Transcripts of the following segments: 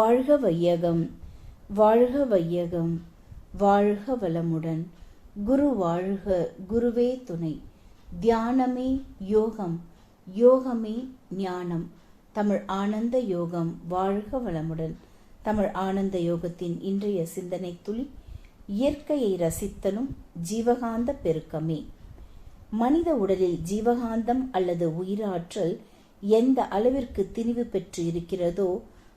வாழ்க வையகம் வாழ்க வையகம் வாழ்க வளமுடன். குரு வாழ்க குருவே துணை. தியானமே யோகம் யோகமே ஞானம். தமிழ் ஆனந்த யோகம் வாழ்க வளமுடன். தமிழ் ஆனந்த யோகத்தின் இன்றைய சிந்தனை துளி இயற்கையை ரசித்தலும் ஜீவகாந்த பெருக்கமே. மனித உடலில் ஜீவகாந்தம் அல்லது உயிராற்றல் எந்த அளவிற்கு திணிவு பெற்று இருக்கிறதோ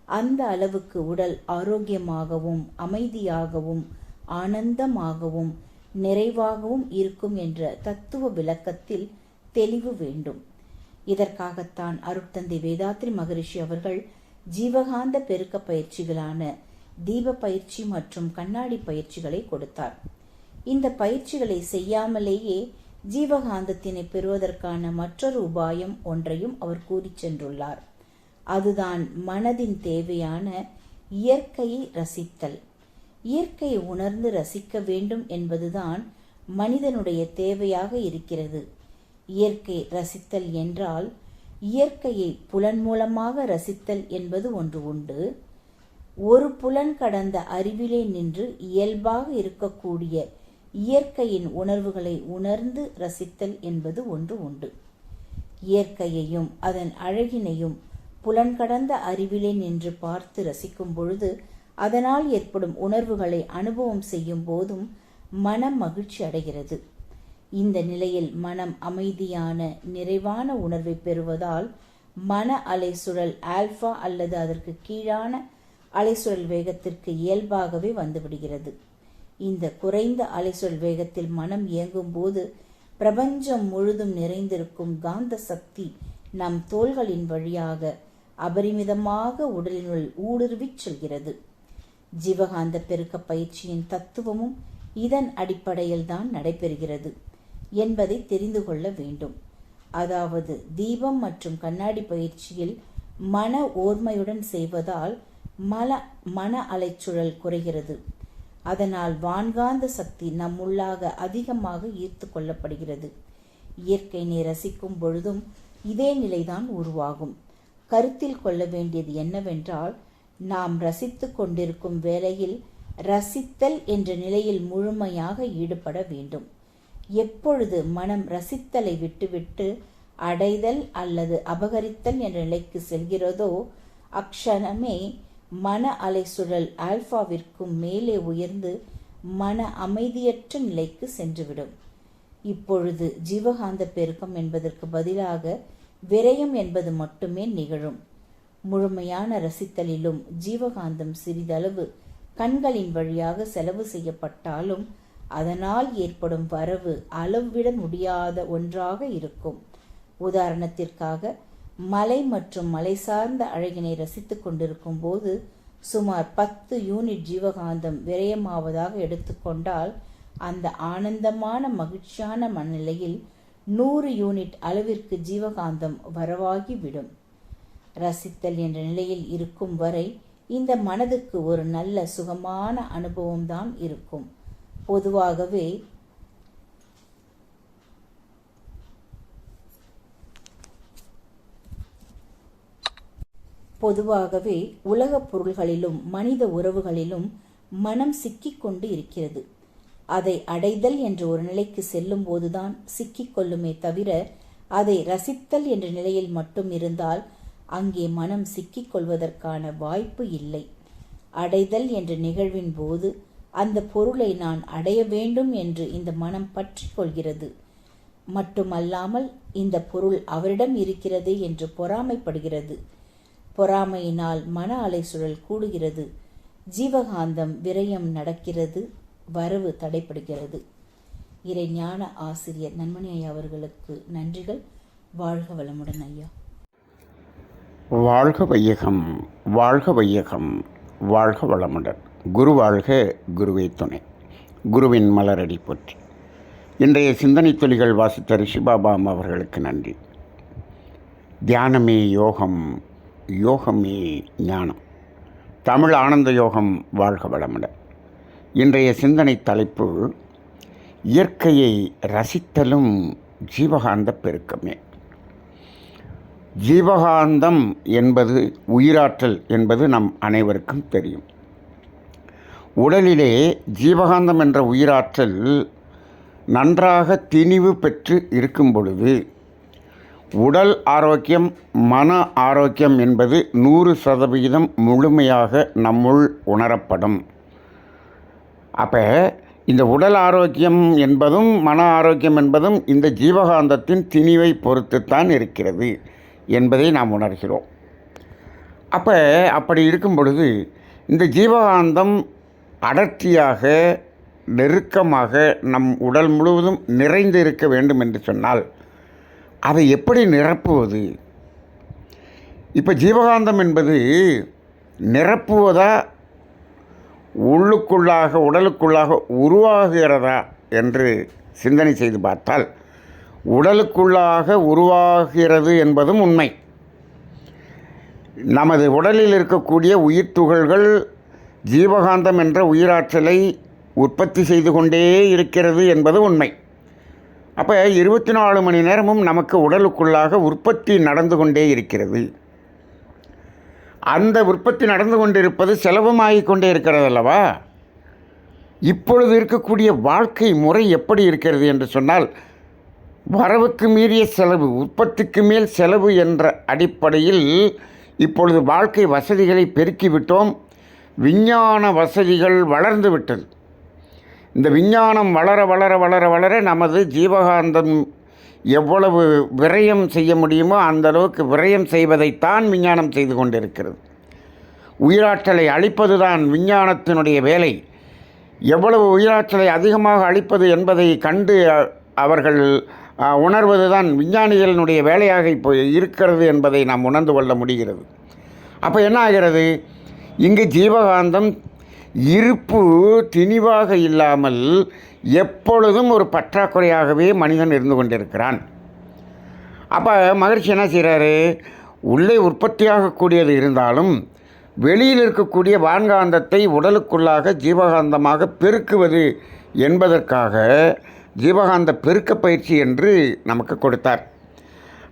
அந்த அளவுக்கு உடல் ஆரோக்கியமாகவும் அமைதியாகவும் ஆனந்தமாகவும் நிறைவாகவும் இருக்கும் என்ற தத்துவ விளக்கத்தில் தெளிவு வேண்டும். இதற்காகத்தான் அருட்தந்தை வேதாத்ரி மகரிஷி அவர்கள் ஜீவகாந்த பெருக்க பயிற்சிகளான தீப பயிற்சி மற்றும் கண்ணாடி பயிற்சிகளை கொடுத்தார். இந்த பயிற்சிகளை செய்யாமலேயே ஜீவகாந்தத்தினை பெறுவதற்கான மற்றொரு உபாயம் ஒன்றையும் அவர் கூறிச் சென்றுள்ளார். அதுதான் மனதின் தேவையான இயற்கையை ரசித்தல். இயற்கையை உணர்ந்து ரசிக்க வேண்டும் என்பதுதான் மனிதனுடைய தேவையாக இருக்கிறது. இயற்கை ரசித்தல் என்றால் இயற்கையை புலன் மூலமாக ரசித்தல் என்பது ஒன்று உண்டு. ஒரு புலன் கடந்த அறிவிலே நின்று இயல்பாக இருக்கக்கூடிய இயற்கையின் உணர்வுகளை உணர்ந்து ரசித்தல் என்பது ஒன்று உண்டு. இயற்கையையும் அதன் அழகினையும் புலன் கடந்த அறிவிலே நின்று பார்த்து ரசிக்கும் பொழுது அதனால் ஏற்படும் உணர்வுகளை அனுபவம் செய்யும் போதும் மனம் மகிழ்ச்சி அடைகிறது. இந்த நிலையில் மனம் அமைதியான நிறைவான உணர்வை பெறுவதால் மன அலைசுழல் ஆல்பா அல்லது அதற்கு கீழான அலைசுழல் வேகத்திற்கு இயல்பாகவே வந்துவிடுகிறது. இந்த குறைந்த அலைசுழல் வேகத்தில் மனம் இயங்கும் போது பிரபஞ்சம் முழுதும் நிறைந்திருக்கும் காந்த சக்தி நம் தோள்களின் வழியாக அபரிமிதமாக உடலினுள் ஊடுருவிச் செல்கிறது. ஜீவகாந்த பெருக்க பயிற்சியின் தத்துவமும் இதன் அடிப்படையில் தான் நடைபெறுகிறது என்பதை தெரிந்து கொள்ள வேண்டும். அதாவது தீபம் மற்றும் கண்ணாடி பயிற்சியில் மன ஓர்மையுடன் செய்வதால் மல மன அலைச்சுழல் குறைகிறது. அதனால் வான்காந்த சக்தி நம்முள்ளாக அதிகமாக ஈர்த்து கொள்ளப்படுகிறது. இயற்கையினை ரசிக்கும் பொழுதும் இதே நிலைதான் உருவாகும். கருத்தில் கொள்ள வேண்டியது என்னவென்றால் நாம் ரசித்து கொண்டிருக்கும் வேலையில் ரசித்தல் என்ற நிலையில் முழுமையாக ஈடுபட வேண்டும். எப்பொழுது மனம் ரசித்தலை விட்டுவிட்டு அடைதல் அல்லது அபகரித்தல் என்ற நிலைக்கு செல்கிறதோ அக்ஷணமே மன அலைசுழல் ஆல்பாவிற்கும் மேலே உயர்ந்து மன அமைதியற்ற நிலைக்கு சென்றுவிடும். இப்பொழுது ஜீவகாந்த பெருக்கம் என்பதற்கு பதிலாக விரயம் என்பது மட்டுமே நிகழும். முழுமையான ரசித்தலிலும் ஜீவகாந்தம் சிறிதளவு கண்களின் வழியாக செலவு செய்யப்பட்டாலும் அதனால் ஏற்படும் வரவு அளவிட முடியாத ஒன்றாக இருக்கும். உதாரணத்திற்காக மலை மற்றும் மலை சார்ந்த அழகினை ரசித்துக் கொண்டிருக்கும் போது சுமார் பத்து யூனிட் ஜீவகாந்தம் விரயமாவதாக எடுத்துக்கொண்டால் அந்த ஆனந்தமான மகிழ்ச்சியான மனநிலையில் நூறு யூனிட் அளவிற்கு ஜீவகாந்தம் வரவாகிவிடும். ரசித்தல் என்ற நிலையில் இருக்கும் வரை இந்த மனதுக்கு ஒரு நல்ல சுகமான அனுபவம்தான் இருக்கும். பொதுவாகவே பொதுவாகவே உலகப் பொருள்களிலும் மனித உறவுகளிலும் மனம் சிக்கிக்கொண்டு இருக்கிறது. அதை அடைதல் என்ற ஒரு நிலைக்கு செல்லும் போதுதான் சிக்கிக்கொள்ளுமே தவிர அதை ரசித்தல் என்ற நிலையில் மட்டும் இருந்தால் அங்கே மனம் சிக்கிக்கொள்வதற்கான வாய்ப்பு இல்லை. அடைதல் என்ற நிகழ்வின் போது அந்த பொருளை நான் அடைய வேண்டும் என்று இந்த மனம் பற்றி கொள்கிறது. மட்டுமல்லாமல் இந்த பொருள் அவரிடம் இருக்கிறது என்று பொறாமைப்படுகிறது. பொறாமையினால் மன அலைசுழல் கூடுகிறது. ஜீவகாந்தம் விரயம் நடக்கிறது. வரவு தடைப்படுகிறது இறை ஞான ஆசிரியர் நன்மணி ஐயா அவர்களுக்கு நன்றிகள். வாழ்க வளமுடன் ஐயா. வாழ்க வையகம் வாழ்க வையகம் வாழ்க வளமுடன். குரு வாழ்க குருவே துணை. குருவின் மலரடி போற்றி. இன்றைய சிந்தனை துளிகள் வாசித்த ரிஷிபாபாம் அவர்களுக்கு நன்றி. தியானமே யோகம் யோகமே ஞானம். தமிழ் ஆனந்த யோகம் வாழ்க வளமுடன். இன்றைய சிந்தனை தலைப்பு இயற்கையை ரசித்தலும் ஜீவகாந்த பெருக்கமே. ஜீவகாந்தம் என்பது உயிராற்றல் என்பது நம் அனைவருக்கும் தெரியும். உடலிலே ஜீவகாந்தம் என்ற உயிராற்றல் நன்றாக திணிவு பெற்று இருக்கும் பொழுது உடல் ஆரோக்கியம் மன ஆரோக்கியம் என்பது நூறு சதவிகிதம் முழுமையாக நம்முள் உணரப்படும். அப்போ இந்த உடல் ஆரோக்கியம் என்பதும் மன ஆரோக்கியம் என்பதும் இந்த ஜீவகாந்தத்தின் திணிவை பொறுத்துத்தான் இருக்கிறது என்பதை நாம் உணர்கிறோம். அப்போ அப்படி இருக்கும் பொழுது இந்த ஜீவகாந்தம் அடர்த்தியாக நெருக்கமாக நம் உடல் முழுவதும் நிறைந்து இருக்க வேண்டும் என்று சொன்னால் அதை எப்படி நிரப்புவது? இப்போ ஜீவகாந்தம் என்பது நிரப்புவதா உள்ளுக்குள்ளாக உடலுக்குள்ளாக உருவாகிறதா என்று சிந்தனை செய்து பார்த்தால் உடலுக்குள்ளாக உருவாகிறது என்பதும் உண்மை. நமது உடலில் இருக்கக்கூடிய உயிர் துகள்கள் ஜீவகாந்தம் என்ற உயிராற்றலை உற்பத்தி செய்து கொண்டே இருக்கிறது என்பது உண்மை. அப்போ இருபத்தி நாலு மணி நேரமும் நமக்கு உடலுக்குள்ளாக உற்பத்தி நடந்து கொண்டே இருக்கிறது. அந்த உற்பத்தி நடந்து கொண்டிருப்பது செலவுமாகிக் கொண்டே இருக்கிறது அல்லவா இப்பொழுது இருக்கக்கூடிய வாழ்க்கை முறை எப்படி இருக்கிறது என்று சொன்னால் வரவுக்கு மீறிய செலவு உற்பத்திக்கு மேல் செலவு என்ற அடிப்படையில் இப்பொழுது வாழ்க்கை வசதிகளை பெருக்கிவிட்டோம் விஞ்ஞான வசதிகள் வளர்ந்து விட்டது. இந்த விஞ்ஞானம் வளர வளர வளர வளர நமது ஜீவகாந்தம் எவ்வளவு விரயம் செய்ய முடியுமோ அந்த அளவுக்கு விரயம் செய்வதைத்தான் விஞ்ஞானம் செய்து கொண்டிருக்கிறது. உயிராற்றலை அழிப்பதுதான் விஞ்ஞானத்தினுடைய வேலை. எவ்வளவு உயிராற்றலை அதிகமாக அளிப்பது என்பதை கண்டு அவர்கள் உணர்வது தான் விஞ்ஞானிகளினுடைய வேலையாக இப்போ இருக்கிறது என்பதை நாம் உணர்ந்து கொள்ள முடிகிறது. அப்போ என்ன ஆகிறது? இங்கு ஜீவகாந்தம் இருப்பு திணிவாக இல்லாமல் எப்பொழுதும் ஒரு பற்றாக்குறையாகவே மனிதன் இருந்து கொண்டிருக்கிறான். அப்போ மகிழ்ச்சி என்ன செய்கிறாரு உள்ளே உற்பத்தியாகக்கூடியது இருந்தாலும் வெளியில் இருக்கக்கூடிய வான்காந்தத்தை உடலுக்குள்ளாக ஜீவகாந்தமாக பெருக்குவது என்பதற்காக ஜீவகாந்த பெருக்க பயிற்சி என்று நமக்கு கொடுத்தார்.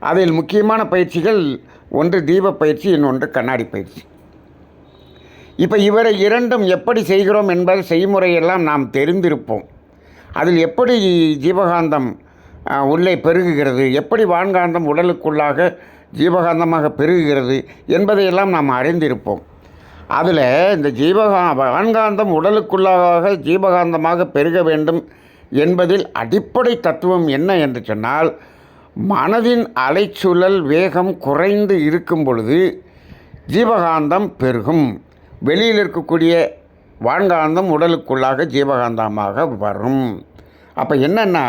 அதில் முக்கியமான பயிற்சிகள் ஒன்று தீப பயிற்சி இன்னொன்று கண்ணாடி பயிற்சி. இப்போ இவரை இரண்டும் எப்படி செய்கிறோம் என்பது செய்முறையெல்லாம் நாம் தெரிந்திருப்போம். அதில் எப்படி ஜீவகாந்தம் உள்ளே பெருகுகிறது எப்படி வான்காந்தம் உடலுக்குள்ளாக ஜீவகாந்தமாக பெருகுகிறது என்பதையெல்லாம் நாம் அறிந்திருப்போம். அதில் இந்த ஜீவகா வான்காந்தம் உடலுக்குள்ளாக ஜீவகாந்தமாக பெருக வேண்டும் என்பதில் அடிப்படை தத்துவம் என்ன என்று சொன்னால் மனதின் அலைச்சூழல் வேகம் குறைந்து இருக்கும் பொழுது ஜீவகாந்தம் பெருகும். வெளியில் இருக்கக்கூடிய வான்காந்தம் உடலுக்குள்ளாக ஜீவகாந்தமாக வரும். அப்போ என்னென்னா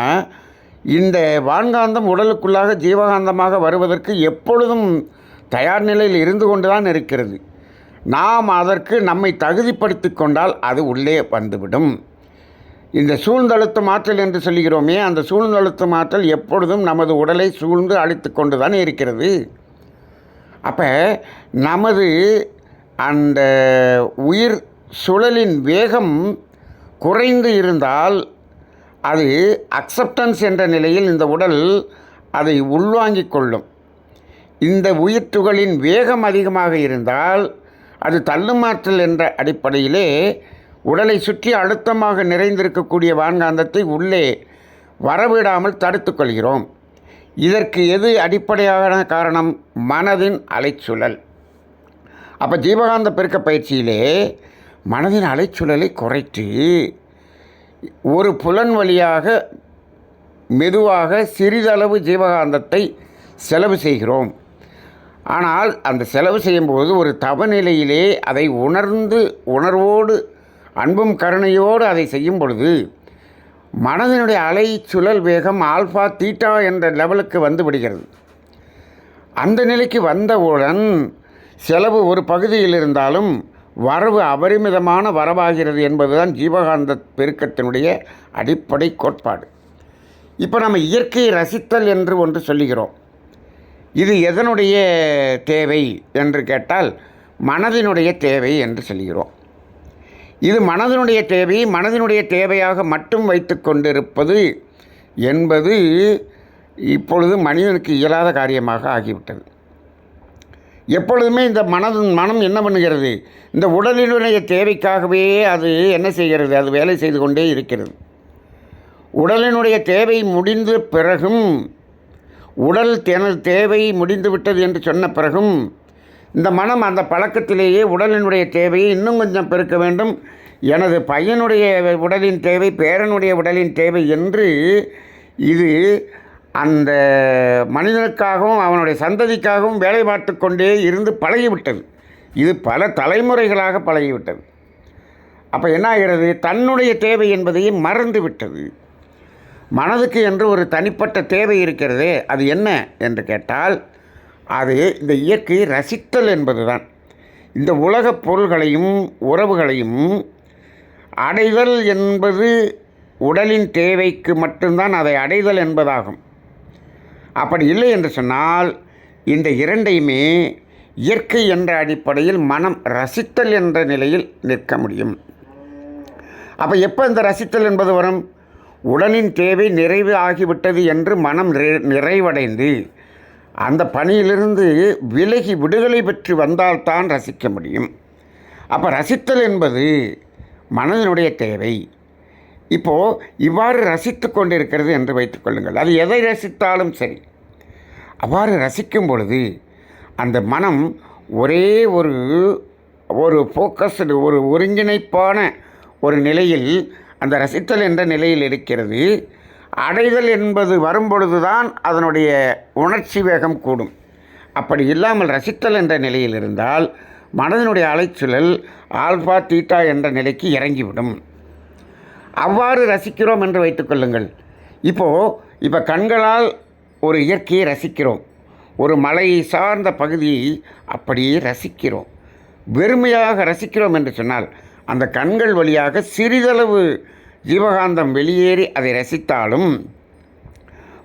இந்த வான்காந்தம் உடலுக்குள்ளாக ஜீவகாந்தமாக வருவதற்கு எப்பொழுதும் தயார் நிலையில் இருந்து கொண்டு தான் இருக்கிறது. நாம் அதற்கு நம்மை தகுதிப்படுத்தி கொண்டால் அது உள்ளே வந்துவிடும். இந்த சூழ்ந்தழுத்தும் ஆற்றல் என்று சொல்கிறோமே அந்த சூழ்ந்தழுத்தும் ஆற்றல் எப்பொழுதும் நமது உடலை சூழ்ந்து அழித்து கொண்டு தான் இருக்கிறது. அப்போ நமது அந்த உயிர் சுழலின் வேகம் குறைந்து இருந்தால் அது அக்செப்டன்ஸ் என்ற நிலையில் இந்த உடல் அதை உள்வாங்கிக் கொள்ளும். இந்த உயிர்த்துகளின் வேகம் அதிகமாக இருந்தால் அது தள்ளுமாற்றல் என்ற அடிப்படையிலே உடலை சுற்றி அழுத்தமாக நிறைந்திருக்கக்கூடிய வான்காந்தத்தை உள்ளே வரவிடாமல் தடுத்துக்கொள்கிறோம் இதற்கு எது அடிப்படையான காரணம்? மனதின் அலைச்சுழல். அப்போ ஜீவகாந்த பெருக்க பயிற்சியிலே மனதின் அலைச்சுழலை குறைத்து ஒரு புலன் வழியாக மெதுவாக சிறிதளவு ஜீவகாந்தத்தை செலவு செய்கிறோம். ஆனால் அந்த செலவு செய்யும்போது ஒரு தவநிலையிலே அதை உணர்ந்து உணர்வோடு அன்பும் கருணையோடு அதை செய்யும் பொழுது மனதினுடைய அலை சுழல் வேகம் ஆல்ஃபா தீட்டா என்ற லெவலுக்கு வந்து விடுகிறது. அந்த நிலைக்கு வந்தவுடன் செலவு ஒரு பகுதியில் இருந்தாலும் வரவு அபரிமிதமான வரவாகிறது என்பதுதான் ஜீவகாந்த பெருக்கத்தினுடைய அடிப்படை கோட்பாடு. இப்போ நம்ம இயற்கையை ரசித்தல் என்று ஒன்று சொல்லுகிறோம். இது எதனுடைய தேவை என்று கேட்டால் மனதினுடைய தேவை என்று சொல்கிறோம் இது மனதினுடைய தேவை மனதினுடைய தேவையாக மட்டும் வைத்து கொண்டிருப்பது என்பது இப்பொழுது மனிதனுக்கு இயலாத காரியமாக ஆகிவிட்டது. எப்பொழுதுமே இந்த மனது மனம் என்ன பண்ணுகிறது? இந்த உடலினுடைய தேவைக்காகவே அது என்ன செய்கிறது? அது வேலை செய்து கொண்டே இருக்கிறது. உடலினுடைய தேவை முடிந்த பிறகும் உடல் தனது தேவை முடிந்து விட்டது என்று சொன்ன பிறகும் இந்த மனம் அந்த பழக்கத்திலேயே உடலினுடைய தேவையை இன்னும் கொஞ்சம் பெருக்க வேண்டும். எனது பையனுடைய உடலின் தேவை பேரனுடைய உடலின் தேவை என்று இது அந்த மனிதனுக்காகவும் அவனுடைய சந்ததிக்காகவும் வேலை பார்த்து கொண்டே இருந்து பழகிவிட்டது. இது பல தலைமுறைகளாக பழகிவிட்டது. அப்போ என்ன ஆகிறது? தன்னுடைய தேவை என்பதையும் மறந்து விட்டது. மனதுக்கு என்று ஒரு தனிப்பட்ட தேவை இருக்கிறதே அது என்ன என்று கேட்டால் அது இந்த இயற்கையை ரசித்தல் என்பதுதான். இந்த உலகப் பொருள்களையும் உறவுகளையும் அடைதல் என்பது உடலின் தேவைக்கு மட்டும்தான் அதை அடைதல் என்பதாகும். அப்படி இல்லை என்று சொன்னால் இந்த இரண்டையுமே இயற்கை என்ற அடிப்படையில் மனம் ரசித்தல் என்ற நிலையில் நிற்க முடியும். அப்போ எப்போ இந்த ரசித்தல் என்பது வரும்? உடலின் தேவை நிறைவு ஆகிவிட்டது என்று மனம் நிறை- நிறைவடைந்து அந்த பணியிலிருந்து விலகி விடுதலை பெற்று வந்தால்தான் ரசிக்க முடியும். அப்போ ரசித்தல் என்பது மனதினுடைய தேவை. இப்போது இவ்வாறு ரசித்து கொண்டிருக்கிறது என்று வைத்துக்கொள்ளுங்கள் அது எதை ரசித்தாலும் சரி. அவ்வாறு ரசிக்கும் பொழுது அந்த மனம் ஒரே ஒரு ஒரு ஃபோக்கஸ்டு ஒரு ஒருங்கிணைப்பான ஒரு நிலையில் அந்த ரசித்தல் என்ற நிலையில் இருக்கிறது. அடைதல் என்பது வரும்பொழுது தான் அதனுடைய உணர்ச்சி வேகம் கூடும். அப்படி இல்லாமல் ரசித்தல் என்ற நிலையில் இருந்தால் மனதினுடைய அலைச்சூழல் ஆல்பா தீட்டா என்ற நிலைக்கு இறங்கிவிடும். அவ்வாறு ரசிக்கிறோம் என்று வைத்துக்கொள்ளுங்கள் இப்போது இப்போ கண்களால் ஒரு இயற்கையை ரசிக்கிறோம். ஒரு மலை சார்ந்த பகுதியை அப்படியே ரசிக்கிறோம். வெறுமையாக ரசிக்கிறோம் என்று சொன்னால் அந்த கண்கள் வழியாக சிறிதளவு ஜீவகாந்தம் வெளியேறி அதை ரசித்தாலும்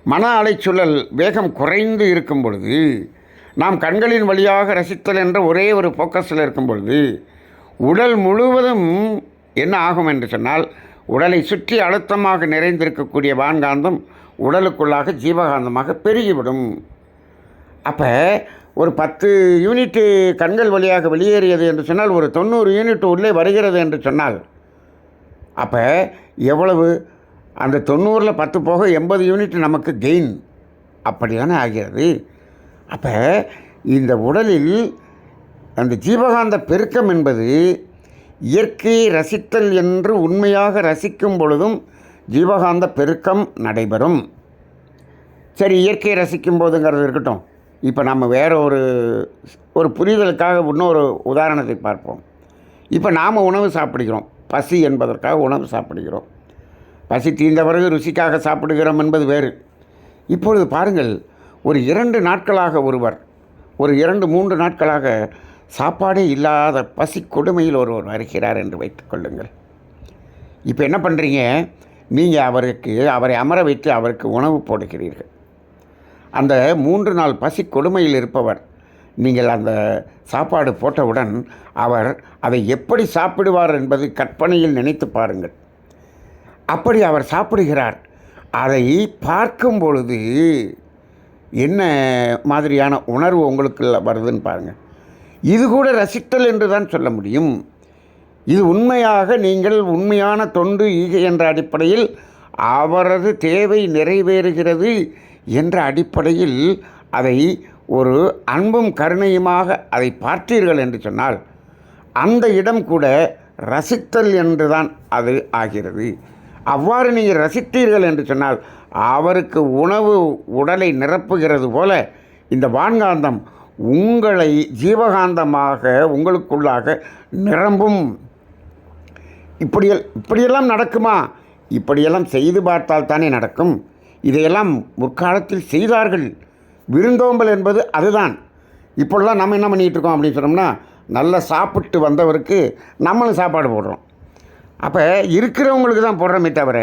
மன அலைச்சூழல் வேகம் குறைந்து இருக்கும் பொழுது நாம் கண்களின் வழியாக ரசித்தல் என்ற ஒரே ஒரு ஃபோக்கஸில் இருக்கும் பொழுது உடல் முழுவதும் என்ன ஆகும் என்று சொன்னால் உடலை சுற்றி அழுத்தமாக நிறைந்திருக்கக்கூடிய வான்காந்தம் உடலுக்குள்ளாக ஜீவகாந்தமாக பெருகிவிடும். அப்போ ஒரு பத்து யூனிட்டு கண்கள் வழியாக வெளியேறியது என்று சொன்னால் ஒரு தொண்ணூறு யூனிட் உள்ளே வருகிறது என்று சொன்னால் அப்போ எவ்வளவு? அந்த தொண்ணூறில் பத்து போக எண்பது யூனிட் நமக்கு கெயின் அப்படி தானே ஆகிறது. அப்போ இந்த உடலில் அந்த ஜீவகாந்த பெருக்கம் என்பது இயற்கையை ரசித்தல் என்று உண்மையாக ரசிக்கும் பொழுதும் ஜீவகாந்த பெருக்கம் நடைபெறும். சரி இயற்கையை ரசிக்கும் போதுங்கிறது இருக்கட்டும். இப்போ நம்ம வேறு ஒரு ஒரு புரிதலுக்காக இன்னொரு உதாரணத்தை பார்ப்போம். இப்போ நாம் உணவு சாப்பிடுகிறோம். பசி என்பதற்காக உணவு சாப்பிடுகிறோம். பசி தீர்ந்த பிறகு ருசிக்காக சாப்பிடுகிறோம் என்பது வேறு. இப்பொழுது பாருங்கள் ஒரு இரண்டு நாட்களாக ஒருவர் ஒரு இரண்டு மூன்று நாட்களாக சாப்பாடே இல்லாத பசி கொடுமையில் ஒருவர் வருகிறார் என்று வைத்துக்கொள்ளுங்கள் இப்போ என்ன பண்ணுறீங்க? நீங்கள் அவருக்கு அவரை அமர வைத்து அவருக்கு உணவு போடுகிறீர்கள். அந்த மூன்று நாள் பசி கொடுமையில் இருப்பவர் நீங்கள் அந்த சாப்பாடு போட்டவுடன் அவர் அதை எப்படி சாப்பிடுவார் என்பது கற்பனையில் நினைத்து பாருங்கள். அப்படி அவர் சாப்பிடுகிறார். அதை பார்க்கும் பொழுது என்ன மாதிரியான உணர்வு உங்களுக்குள்ள வருதுன்னு பாருங்கள். இது கூட ரசித்தல் என்று தான் சொல்ல முடியும். இது உண்மையாக நீங்கள் உண்மையான தொண்டு ஈகை என்ற அடிப்படையில் அவரது தேவை நிறைவேறுகிறது என்ற அடிப்படையில் அதை ஒரு அன்பும் கருணையுமாக அதை பார்த்தீர்கள் என்று சொன்னால் அந்த இடம் கூட ரசித்தல் என்று தான் அது ஆகிறது. அவ்வாறு நீங்கள் ரசித்தீர்கள் என்று சொன்னால் அவருக்கு உணவு உடலை நிரப்புகிறது போல இந்த வான்காந்தம் உங்களை ஜீவகாந்தமாக உங்களுக்குள்ளாக நிரம்பும். இப்படி இப்படியெல்லாம் நடக்குமா? இப்படியெல்லாம் செய்து பார்த்தால் தானே நடக்கும். இதையெல்லாம் முற்காலத்தில் செய்தார்கள். விருந்தோம்பல் என்பது அதுதான். இப்பொழுதெல்லாம் நம்ம என்ன பண்ணிகிட்டு இருக்கோம் அப்படின்னு சொன்னோம்னா நல்லா சாப்பிட்டு வந்தவருக்கு நம்மளும் சாப்பாடு போடுறோம். அப்போ இருக்கிறவங்களுக்கு தான் போடுறோமே தவிர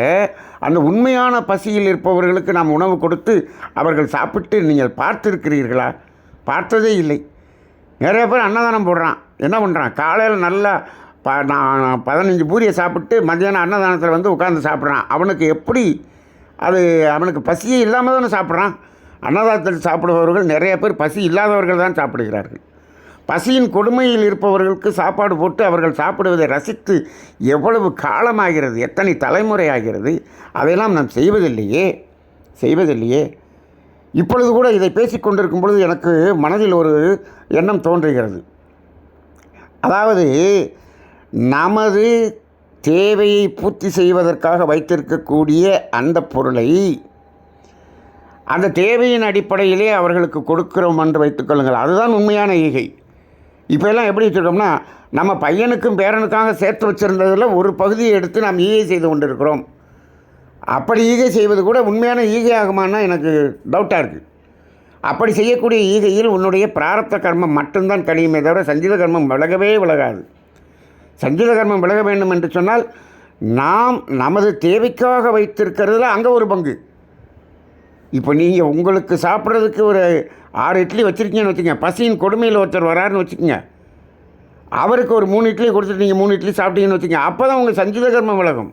அந்த உண்மையான பசியில் இருப்பவர்களுக்கு நாம் உணவு கொடுத்து அவர்கள் சாப்பிட்டு நீங்கள் பார்த்துருக்கிறீர்களா? பார்த்ததே இல்லை. நிறைய பேர் அன்னதானம் போடுறான். என்ன பண்ணுறான் காலையில் நல்லா ப நான் பதினஞ்சு பூரியை சாப்பிட்டு மத்தியானம் அன்னதானத்தில் வந்து உட்காந்து சாப்பிட்றான். அவனுக்கு எப்படி அது அவனுக்கு பசியே இல்லாமல் தானே சாப்பிட்றான். அன்னதானத்தில் சாப்பிடுபவர்கள் நிறைய பேர் பசி இல்லாதவர்கள் தான் சாப்பிடுகிறார்கள். பசியின் கொடுமையில் இருப்பவர்களுக்கு சாப்பாடு போட்டு அவர்கள் சாப்பிடுவதை ரசித்து எவ்வளவு காலமாகிறது எத்தனை தலைமுறை ஆகிறது அதையெல்லாம் நாம் செய்வதில்லையே செய்வதில்லையே. இப்பொழுது கூட இதை பேசிக்கொண்டிருக்கும் பொழுது எனக்கு மனதில் ஒரு எண்ணம் தோன்றுகிறது. அதாவது நமது தேவையை பூர்த்தி செய்வதற்காக வைத்திருக்கக்கூடிய அந்த பொருளை அந்த தேவையின் அடிப்படையிலே அவர்களுக்கு கொடுக்கிறோம் என்று வைத்துக்கொள்ளுங்கள் அதுதான் உண்மையான ஈகை. இப்போ எல்லாம் எப்படி வச்சுருக்கோம்னா நம்ம பையனுக்கும் பேரனுக்காக சேர்த்து வச்சுருந்ததில் ஒரு பகுதியை எடுத்து நாம் ஈகை செய்து கொண்டிருக்கிறோம். அப்படி ஈகை செய்வது கூட உண்மையான ஈகை ஆகுமான்னா எனக்கு டவுட்டாக இருக்குது அப்படி செய்யக்கூடிய ஈகையில் உன்னுடைய பிராரத்த கர்மம் மட்டும்தான் கழியுமே தவிர சஞ்சீத கர்மம் விலகவே விலகாது. சஞ்சீத கர்மம் விலக வேண்டும் என்று சொன்னால் நாம் நமது தேவைக்காக வைத்திருக்கிறதுல அங்கே ஒரு பங்கு. இப்போ நீங்கள் உங்களுக்கு சாப்பிட்றதுக்கு ஒரு ஆறு இட்லி வச்சுருக்கீங்கன்னு வச்சுக்கோங்க. பசியின் கொடுமையில் ஒருத்தர் வராருன்னு வச்சுக்கோங்க. அவருக்கு ஒரு மூணு இட்லி கொடுத்துட்டு நீங்கள் மூணு இட்லி சாப்பிட்டீங்கன்னு வச்சுக்கோங்க. அப்போ தான் உங்கள் சஞ்சீத கர்மம் விலகும்.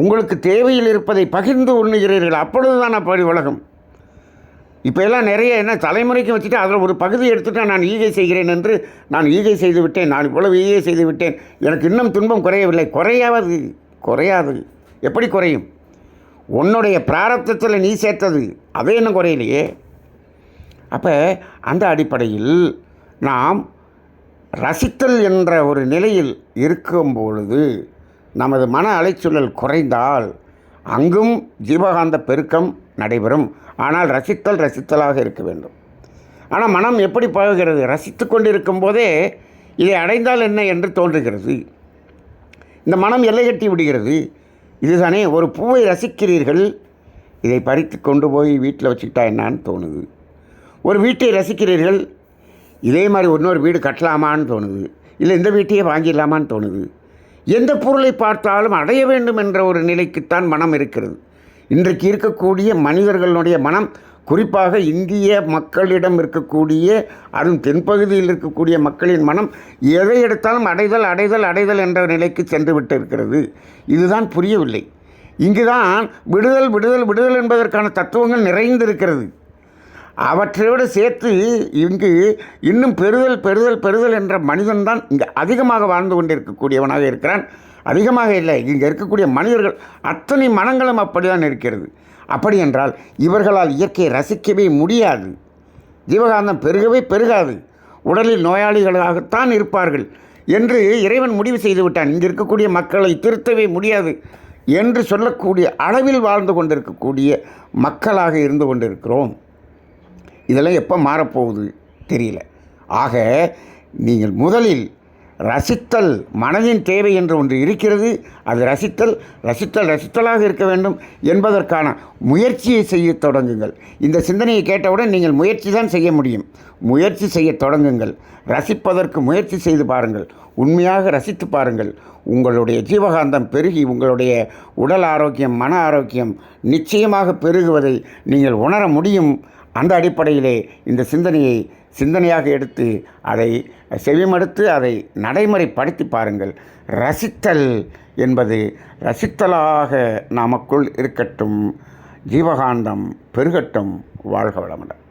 உங்களுக்கு தேவையில் இருப்பதை பகிர்ந்து உண்ணுகிறீர்கள். அப்பொழுது தான் அப்படி உலகம். இப்போ எல்லாம் நிறைய என்ன தலைமுறைக்கு வச்சுட்டு அதில் ஒரு பகுதி எடுத்துட்டு நான் ஈகை செய்கிறேன் என்று நான் ஈகை செய்து விட்டேன். நான் இவ்வளவு ஈகை செய்து விட்டேன். எனக்கு இன்னும் துன்பம் குறையவில்லை. குறையாவது குறையாது. எப்படி குறையும்? உன்னுடைய பிராரத்தத்தில் நீ சேர்த்தது அதே இன்னும் குறையிலையே. அப்போ அந்த அடிப்படையில் நாம் ரசித்தல் என்ற ஒரு நிலையில் இருக்கும் பொழுது நமது மன அலைச்சூழல் குறைந்தால் அங்கும் ஜீவகாந்த பெருக்கம் நடைபெறும். ஆனால் ரசித்தல் ரசித்தலாக இருக்க வேண்டும். ஆனால் மனம் எப்படி பழகுகிறது? ரசித்து கொண்டிருக்கும் போதே இதை அடைந்தால் என்ன என்று தோன்றுகிறது. இந்த மனம் எல்லை கட்டி விடுகிறது. இதுதானே ஒரு பூவை ரசிக்கிறீர்கள். இதை பறித்து கொண்டு போய் வீட்டில் வச்சுக்கிட்டா என்னான்னு தோணுது. ஒரு வீட்டை ரசிக்கிறீர்கள். இதே மாதிரி இன்னொரு வீடு கட்டலாமான்னு தோணுது. இல்லை இந்த வீட்டையே வாங்கிடலாமான்னு தோணுது. எந்த பொருளை பார்த்தாலும் அடைய வேண்டும் என்ற ஒரு நிலைக்குத்தான் மனம் இருக்கிறது. இன்றைக்கு இருக்கக்கூடிய மனிதர்களுடைய மனம் குறிப்பாக இந்திய மக்களிடம் இருக்கக்கூடிய அதுவும் தென்பகுதியில் இருக்கக்கூடிய மக்களின் மனம் எதை எடுத்தாலும் அடைதல் அடைதல் அடைதல் என்ற நிலைக்கு சென்று விட்டு இருக்கிறது இதுதான் புரியவில்லை. இங்குதான் விடுதல் விடுதல் விடுதல் என்பதற்கான தத்துவங்கள் நிறைந்திருக்கிறது. அவற்றோடு சேர்த்து இங்கு இன்னும் பெறுதல் பெறுதல் பெறுதல் என்ற மனிதன்தான் இங்கே அதிகமாக வாழ்ந்து கொண்டிருக்கக்கூடியவனாக இருக்கிறான். அதிகமாக இல்லை இங்கே இருக்கக்கூடிய மனிதர்கள் அத்தனை மனங்களும் அப்படிதான் இருக்கிறது. அப்படி என்றால் இவர்களால் இயற்கையை ரசிக்கவே முடியாது. ஜீவகாந்தம் பெருகவே பெருகாது. உடலில் நோயாளிகளாகத்தான் இருப்பார்கள் என்று இறைவன் முடிவு செய்து விட்டான் இங்கே இருக்கக்கூடிய மக்களை திருத்தவே முடியாது என்று சொல்லக்கூடிய அளவில் வாழ்ந்து கொண்டிருக்கக்கூடிய மக்களாக இருந்து கொண்டிருக்கிறோம். இதெல்லாம் எப்போ மாறப்போகுது தெரியல. ஆக நீங்கள் முதலில் ரசித்தல் மனதின் தேவை என்று ஒன்று இருக்கிறது. அது ரசித்தல் ரசித்தல் ரசித்தலாக இருக்க வேண்டும் என்பதற்கான முயற்சியை செய்ய தொடங்குங்கள். இந்த சிந்தனையை கேட்டவுடன் நீங்கள் முயற்சி தான் செய்ய முடியும். முயற்சி செய்ய தொடங்குங்கள். ரசிப்பதற்கு முயற்சி செய்து பாருங்கள். உண்மையாக ரசித்து பாருங்கள். உங்களுடைய ஜீவகாந்தம் பெருகி உங்களுடைய உடல் ஆரோக்கியம் மன ஆரோக்கியம் நிச்சயமாக பெருகுவதை நீங்கள் உணர முடியும். அந்த அடிப்படையிலே இந்த சிந்தனையை சிந்தனையாக எடுத்து அதை செவிமடுத்து அதை நடைமுறைப்படுத்தி பாருங்கள். ரசித்தல் என்பது ரசித்தலாக நமக்குள் இருக்கட்டும். ஜீவகாந்தம் பெருகட்டும். வாழ்க வளமுடன்.